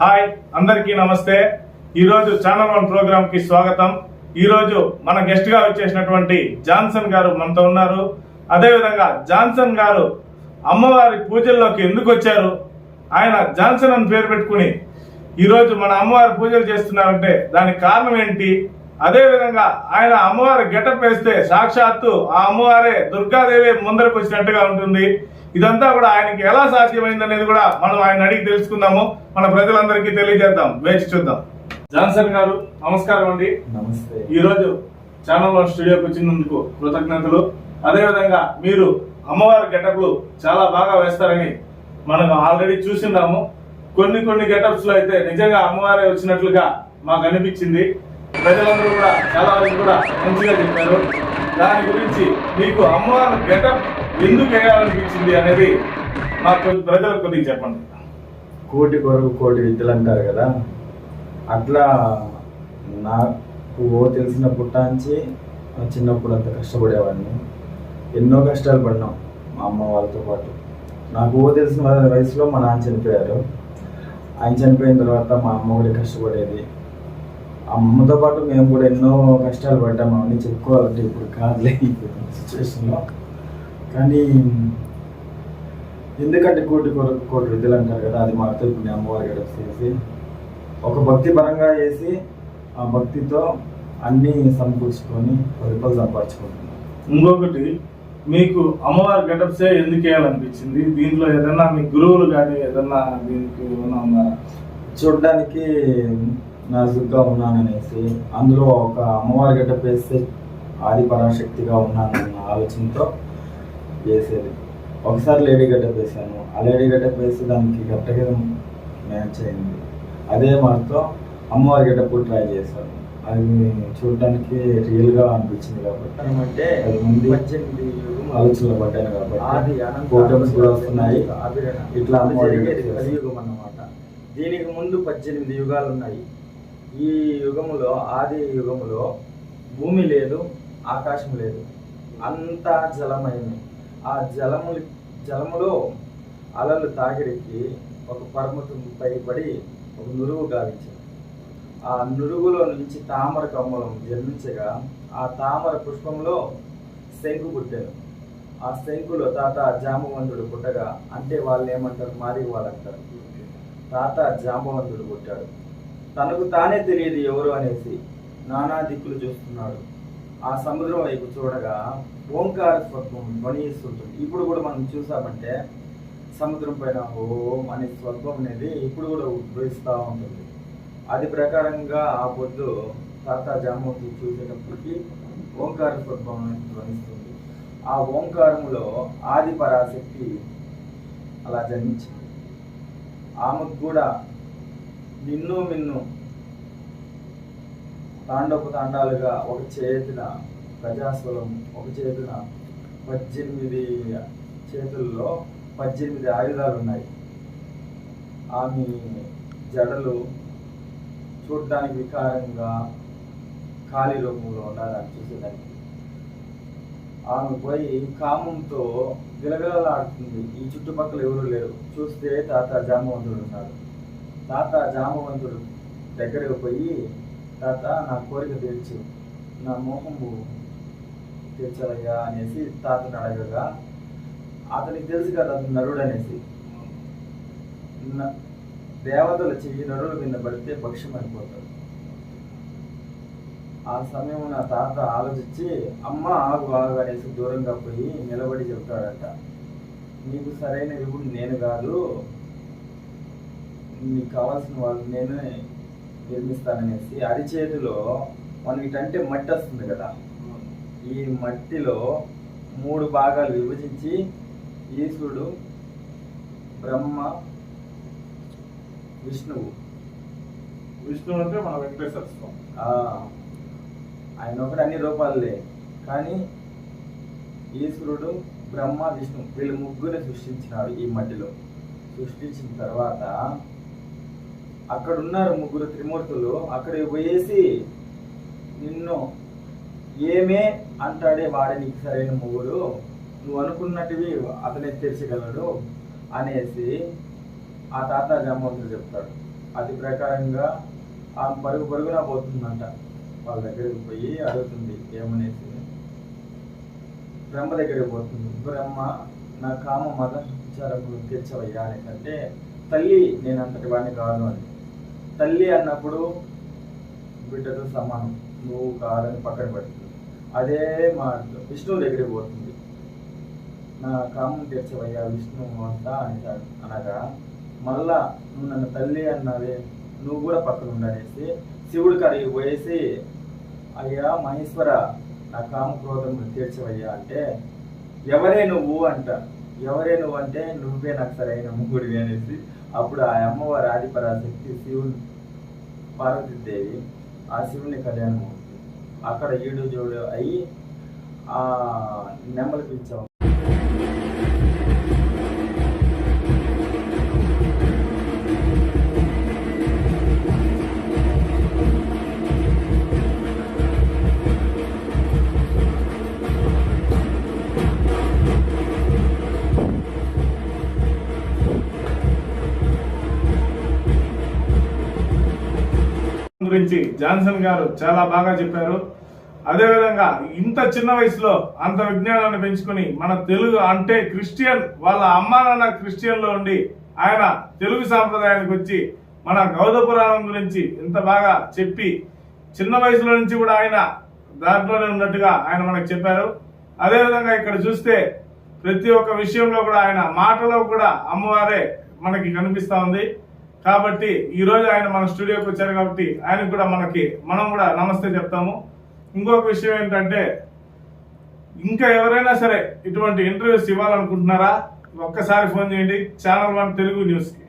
Hi అందరికీ నమస్తే. ఈరోజు ఛానల్ వన్ ప్రోగ్రామ్కి స్వాగతం. ఈరోజు మన గెస్ట్గా వచ్చేసినటువంటి జాన్సన్ గారు మనతో ఉన్నారు. అదేవిధంగా జాన్సన్ గారు అమ్మవారి పూజల్లోకి ఎందుకు వచ్చారు? ఆయన జాన్సన్ అని పేరు పెట్టుకుని ఈరోజు మన అమ్మవారి పూజలు చేస్తున్నారంటే దానికి కారణం ఏంటి? అదేవిధంగా ఆయన అమ్మవారి గెటప్ వేస్తే సాక్షాత్తు ఆ అమ్మవారే దుర్గాదేవి ముందరకు వచ్చినట్టుగా ఉంటుంది. ఇదంతా కూడా ఆయనకి ఎలా సాధ్యమైంది అనేది కూడా మనం ఆయన అడిగి తెలుసుకుందాము. మన ప్రజలందరికీ తెలియజేద్దాం. వేచి చూద్దాం. జాన్సన్ గారు నమస్కారం అండి. నమస్తే. ఈ రోజు ఛానల్ వన్ స్టూడియోకి వచ్చినందుకు కృతజ్ఞతలు. అదేవిధంగా మీరు అమ్మవారి గెటప్లు చాలా బాగా వేస్తారని మనం ఆల్రెడీ చూసిన్నాము కొన్ని కొన్ని గెటప్స్లో అయితే నిజంగా అమ్మవారే వచ్చినట్లుగా మాకు అనిపించింది. ప్రజలందరూ కూడా చాలా వరకు కూడా మంచిగా చెప్పారు. దాని గురించి మీకు అమ్మవారి గెటప్ ఎందుకు వేయాలనిపించింది అనేది నాకు ప్రజలకు కొద్దిగా చెప్పండి. కోటి కొరకు కోటి విద్యలు అంటారు కదా అట్లా నాకు ఓ తెలిసిన పుట్టాంచి చిన్నప్పుడు అంత కష్టపడేవాడిని. ఎన్నో కష్టాలు పడినాం మా అమ్మ వాళ్ళతో పాటు. నాకు ఓ తెలిసిన వయసులో మా నాన్న చనిపోయారు. ఆయన చనిపోయిన తర్వాత మా అమ్మ కూడా కష్టపడేది. అమ్మతో పాటు మేము కూడా ఎన్నో కష్టాలు పడ్డాము అవన్నీ చెప్పుకోవాలంటే ఇప్పుడు కాదులే ఇప్పుడు సిచ్యువేషన్లో కానీ ఎందుకంటే కోటి కొరకు కోటి విద్యలు అంటారు కదా అది మాతో ఇప్పుడు అమ్మవారి గడప చేసి ఒక భక్తి పరంగా చేసి ఆ భక్తితో అన్నీ సమకూర్చుకొని రూపాయలు సంపాదించుకుంటున్నాను ఇంకొకటి మీకు అమ్మవారి గెటప్సే ఎందుకు వేయాలనిపించింది? దీంట్లో ఏదన్నా మీ గురువులు కానీ ఏదన్నా దీనికి ఏమన్నా చూడడానికి నాజుగ్గా ఉన్నాననేసి అందులో ఒక అమ్మవారి గడ్డ వేస్తే ఆది పరాశక్తిగా ఉన్నానన్న ఆలోచనతో వేసేది ఒకసారి లేడీ గడ్డ వేసాను ఆ లేడీ గడ్డ వేసి దానికి గట్టగా మ్యాచ్ అయింది. అదే మాతో అమ్మవారి గడ్డ ట్రై చేశాను. అది చూడడానికి రియల్గా అనిపించింది కాబట్టి అంటే ఆలోచనలో పడ్డాను ఆది కాబట్టి ఫోటోస్ కూడా వస్తున్నాయి. ఇట్లా కలియుగం అన్నమాట. దీనికి ముందు పద్దెనిమిది యుగాలు ఉన్నాయి. ఈ యుగములో ఆది యుగములో భూమి లేదు ఆకాశం లేదు. అంతా జలమయమే. ఆ జలము జలములో అలలు తాగిడికి ఒక పర్వతం పైబడి ఒక నురుగు గావించింది. ఆ నురుగులో నుంచి తామర కమ్మలం జన్మించగా ఆ తామర పుష్పంలో శంకు పుట్టాను. ఆ శంకులో తాత జాంబవంతుడు పుట్టగా అంటే వాళ్ళు ఏమంటారు? మారి వాళ్ళు అంటారు తాత జాంబవంతుడు పుట్టాడు. తనకు తానే తెలియదు ఎవరు అనేసి నానా దిక్కులు చూస్తున్నాడు. ఆ సముద్రం వైపు చూడగా ఓంకార స్వర్గం ధ్వనిస్తుంటుంది ఇప్పుడు కూడా మనం చూసామంటే సముద్రం పైన ఓం అనే స్వల్పం అనేది ఇప్పుడు కూడా ఉద్భవిస్తూ ఉంటుంది. అది ప్రకారంగా ఆ పొద్దు తాత జామూర్తి చూసేటప్పటికి ఓంకార స్వల్పం ధ్వనిస్తుంది. ఆ ఓంకారములో ఆది పరాశక్తి అలా జన్మించింది. ఆమెకు కూడా నిన్ను మిన్ను తాండపు తాండాలుగా ఒక చేతిన ప్రజాస్వలం ఒక చేతున పద్దెనిమిది చేతుల్లో పద్దెనిమిది ఆయుధాలు ఉన్నాయి. ఆమె జడలు చూడడానికి వికారంగా ఖాళీ రూపంలో ఉండాలని చూసేదానికి. ఆమె పోయి కామంతో గిలగిలలాడుతుంది. ఈ చుట్టుపక్కల ఎవరు లేరు. చూస్తే తాత జామవంతుడు ఉన్నాడు. తాత జామవంతుడు దగ్గరకు పోయి తాత నా కోరిక తీర్చు. నా మోహము తీర్చాలయ్యా అనేసి తాతను అడగగా అతనికి తెలుసు కదా అతను నరుడు అనేసి. దేవతల చెయ్యి నరుడు కింద పడితే భక్ష్యం అయిపోతాడు. ఆ సమయం నా తాత ఆలోచించి అమ్మ ఆగు ఆగు అనేసి దూరంగా పోయి నిలబడి చెప్తాడట. నీకు సరైన ఇప్పుడు నేను కాదు. నీకు కావాల్సిన వాళ్ళు నేనే నిర్మిస్తాననేసి అరిచేతిలో మనకిటంటే మట్టి వస్తుంది కదా. ఈ మట్టిలో మూడు భాగాలు విభజించి ఈశ్వరుడు బ్రహ్మ విష్ణువు. విష్ణు అంటే మన వెంకటేశ్వర స్వామి. ఆయన ఒకటి అన్ని రూపాలలే కానీ ఈశ్వరుడు బ్రహ్మ విష్ణు వీళ్ళు ముగ్గురు సృష్టించినాడు ఈ మట్టిలో. సృష్టించిన తర్వాత అక్కడ ఉన్నారు ముగ్గురు త్రిమూర్తులు. అక్కడికి పోయేసి నిన్ను ఏమే అంటాడే వాడే నీకు సరైన మొగుడు? నువ్వు అనుకున్నటివి అతనే తీర్చగలడు అనేసి ఆ తాత జామవంతుడు చెప్తాడు. అది ప్రకారంగా ఆమె పరుగు పరుగున పోతుందంట. వాళ్ళ దగ్గరికి పోయి అడుగుతుంది ఏమనేసి? బ్రహ్మ దగ్గరికి పోతుంది. బ్రహ్మ నా కామ మత విచారకులు తీర్చవయ్యా అనేకంటే తల్లి నేను అంతటి వాడిని కాదు అని. తల్లి అన్నప్పుడు బిడ్డతో సమానం. నువ్వు కాదని పక్కన పెడుతుంది. అదే మా విష్ణువు దగ్గరికి పోతుంది. నా కామం తీర్చవయ్యా విష్ణువు అంతా అంటాడు. అనగా మళ్ళా నువ్వు నన్ను తల్లి అన్నావే నువ్వు కూడా పక్కన ఉండనేసి శివుడి కడిగి పోయేసి అయ్యా మహేశ్వర నా కామ క్రోధం తీర్చవయ్యా అంటే ఎవరే నువ్వు అంట. ఎవరే నువ్వు అంటే నువ్వే నాకు సరైన ముగ్గుడివి అనేసి అప్పుడు ఆ అమ్మవారి ఆదిపరాశక్తి శివుని పార్వతీదేవి ఆ శివుని కళ్యాణం అక్కడ ఏడు జోడు అయ్యి ఆ నెమ్మలి గురించి జాన్సన్ గారు చాలా బాగా చెప్పారు. అదేవిధంగా ఇంత చిన్న వయసులో అంత విజ్ఞానాన్ని పెంచుకొని మన తెలుగు అంటే క్రిస్టియన్ వాళ్ళ అమ్మా నాన్న ఉండి ఆయన తెలుగు సాంప్రదాయానికి వచ్చి మన గౌడ పురాణం గురించి ఇంత బాగా చెప్పి చిన్న వయసులో నుంచి కూడా ఆయన దాంట్లోనే ఉన్నట్టుగా ఆయన మనకు చెప్పారు. అదేవిధంగా ఇక్కడ చూస్తే ప్రతి ఒక్క విషయంలో కూడా ఆయన మాటలో కూడా అమ్మవారే మనకి కనిపిస్తూ ఉంది. కాబట్టి ఈరోజు ఆయన మన స్టూడియోకి వచ్చారు కాబట్టి ఆయనకు కూడా మనకి మనం కూడా నమస్తే చెప్తాము. ఇంకొక విషయం ఏంటంటే ఇంకా ఎవరైనా సరే ఇటువంటి ఇంటర్వ్యూస్ ఇవ్వాలనుకుంటున్నారా ఒక్కసారి ఫోన్ చేయండి. ఛానల్ వన్ తెలుగు న్యూస్కి.